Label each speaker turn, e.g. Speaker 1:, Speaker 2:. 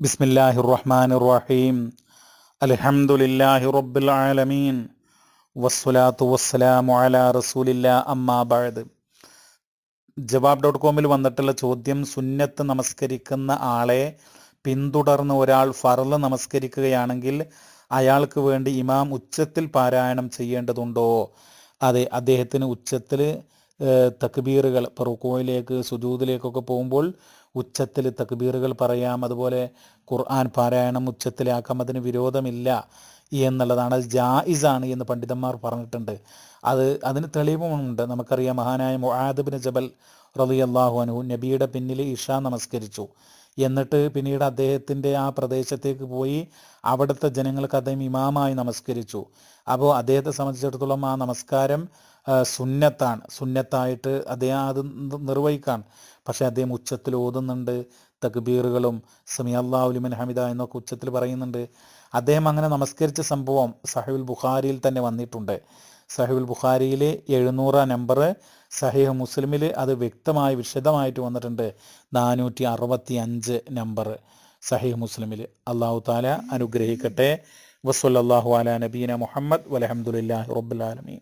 Speaker 1: ബിസ്മില്ലാഹി റഹ്മാൻ റഹീം അലഹമുല്ലാഹി റബ്ബിൽ ആലമീൻ. വസ്സലാത്തു വസ്സലാമു അലാ റസൂലില്ല അമ്മാ ബഅദ്. ജവാബ് ഡോട്ട് കോമിൽ വന്നിട്ടുള്ള ചോദ്യം സുന്നത്ത് നമസ്കരിക്കുന്ന ആളെ പിന്തുടർന്ന് ഒരാൾ ഫറൽ നമസ്കരിക്കുകയാണെങ്കിൽ അയാൾക്ക് വേണ്ടി ഇമാം ഉച്ചത്തിൽ പാരായണം ചെയ്യേണ്ടതുണ്ടോ? അതെ അദ്ദേഹത്തിന് ഉച്ചത്തിൽ തക്ബീറുകൾ ഇപ്പോൾ റുക്കോയിലേക്ക് സുജൂദിലേക്കൊക്കെ പോകുമ്പോൾ ഉച്ചത്തിൽ തക്ബീറുകൾ പറയാം അതുപോലെ ഖുർആൻ പാരായണം ഉച്ചത്തിലാക്കാം അതിന് വിരോധമില്ല എന്നുള്ളതാണ് അത് ജായിസാണ് എന്ന് പണ്ഡിതന്മാർ പറഞ്ഞിട്ടുണ്ട്. അത് അതിന് തെളിവുമുണ്ട്. നമുക്കറിയാം മഹാനായ മുഹാദബിന് ജബൽ റലി അള്ളാഹു അനു നബിയുടെ പിന്നിൽ ഇഷ നമസ്കരിച്ചു. എന്നിട്ട് പിന്നീട് അദ്ദേഹത്തിന്റെ ആ പ്രദേശത്തേക്ക് പോയി അവിടുത്തെ ജനങ്ങൾക്ക് അദ്ദേഹം ഇമാമായി നമസ്കരിച്ചു. അപ്പോൾ അദ്ദേഹത്തെ സംബന്ധിച്ചിടത്തോളം ആ നമസ്കാരം സുന്നത്താണ്. സുന്നത്തായിട്ട് അദ്ദേഹം അത് നിർവഹിക്കാൻ പക്ഷേ അദ്ദേഹം ഉച്ചത്തിൽ ഓതുന്നുണ്ട് തക്ബീറുകളും സമി അള്ളാഹുലിമൻ ഹമിദ എന്നൊക്കെ ഉച്ചത്തിൽ പറയുന്നുണ്ട്. അദ്ദേഹം അങ്ങനെ നമസ്കരിച്ച സംഭവം സഹീൽ ബുഖാരിയിൽ തന്നെ വന്നിട്ടുണ്ട്. സഹീൽ ബുഖാരിയിലെ എഴുന്നൂറാം നമ്പർ സഹീഹ് മുസ്ലിമിൽ അത് വ്യക്തമായി വിശദമായിട്ട് വന്നിട്ടുണ്ട്. നാനൂറ്റി അറുപത്തി അഞ്ച് നമ്പർ സഹീഹ് മുസ്ലിമിൽ അള്ളാഹു താല അനുഗ്രഹിക്കട്ടെ. വസ്വല്ലാഹു അല നബീന മുഹമ്മദ് വലഹമുല്ലാ റബ്ബുലാലമീൻ